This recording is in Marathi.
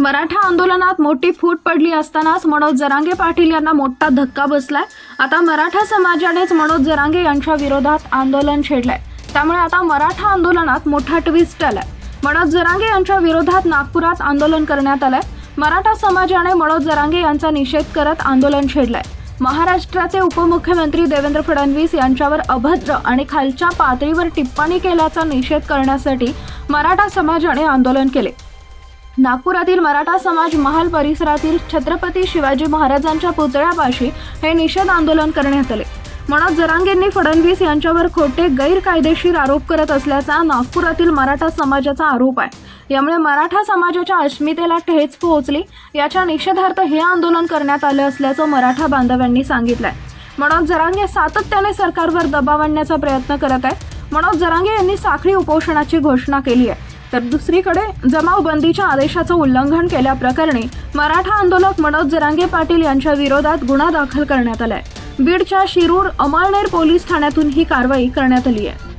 मराठा आंदोलनात मोठी फूट पडली असतानाच मनोज जरांगे पाटील यांना मोठा धक्का बसलाय. आता मराठा समाजानेच मनोज जरांगे यांच्या विरोधात आंदोलन छेडलंय. त्यामुळे आता मराठा आंदोलनात मोठा ट्विस्ट आलाय. मनोज जरांगे यांच्या विरोधात नागपुरात आंदोलन करण्यात आलंय. मराठा समाजाने मनोज जरांगे यांचा निषेध करत आंदोलन छेडलंय. महाराष्ट्राचे उपमुख्यमंत्री देवेंद्र फडणवीस यांच्यावर अभद्र आणि खालच्या पातळीवर टिप्पणी केल्याचा निषेध करण्यासाठी मराठा समाजाने आंदोलन केले. नागपुरातील मराठा समाज महाल परिसरातील छत्रपती शिवाजी महाराजांच्या पुतळ्यापाशी हे निषेध आंदोलन करण्यात आले. मनोज जरांगेंनी फडणवीस यांच्यावर खोटे गैरकायदेशीर आरोप करत असल्याचा नागपुरातील मराठा समाजाचा आरोप आहे. यामुळे मराठा समाजाच्या अस्मितेला ठेच पोहोचली. याच्या निषेधार्थ हे आंदोलन करण्यात आलं असल्याचं मराठा बांधवांनी सांगितलंय. मनोज जरांगे सातत्याने सरकारवर दबाव आणण्याचा प्रयत्न करत आहेत. मनोज जरांगे यांनी साखळी उपोषणाची घोषणा केली आहे. तर दुसरीकडे जमावबंदीच्या आदेशाचं उल्लंघन केल्याप्रकरणी मराठा आंदोलक मनोज जरांगे पाटील यांच्या विरोधात गुन्हा दाखल करण्यात आलाय. बीडच्या शिरूर अमळनेर पोलीस ठाण्यातून ही कारवाई करण्यात आली आहे